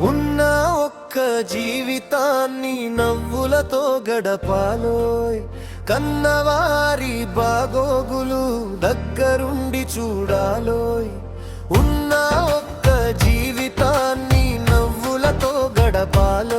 ఉన్న ఒక్క జీవితాన్ని నవ్వులతో గడపాలోయ్. కన్నవారి బాగోగులు దగ్గరుండి చూడాలోయ్. ఉన్న ఒక్క జీవితాన్ని నవ్వులతో గడపాలో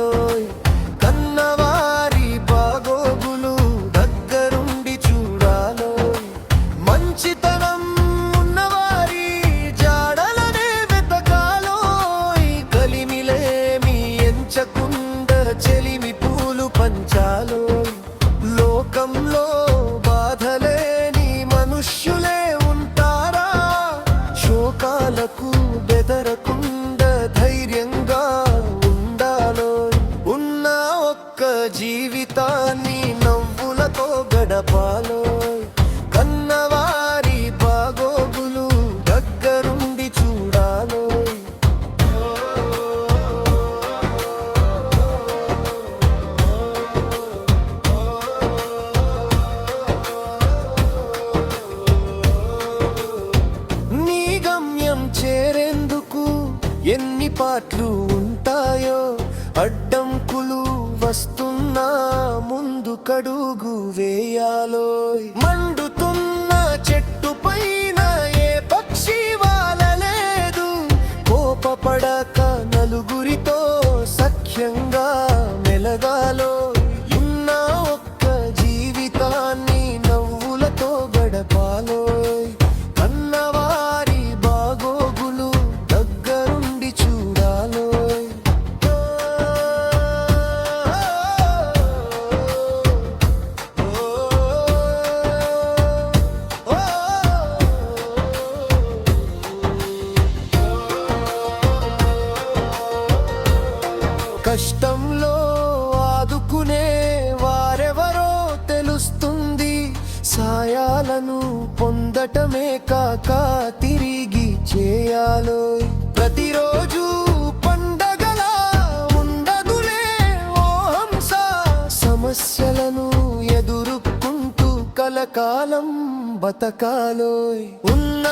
పాటలు ఉంటాయో? అడ్డంకులు వస్తున్నా ముందు కడుగు వేయాలోయ్. మండుతున్న చెట్టు పైన ఏ పక్షి వాలలేదు. కోపపడక నలుగురితో సఖ్యంగా సాయాలను పొందటమే కాక తిరిగి చేయాలో ప్రతిరోజు పండగలా ఉండదులే ఓ హంస సమస్యలను ఎదురుకుంటూ కలకాలం బతకాలోయ్. ఉన్న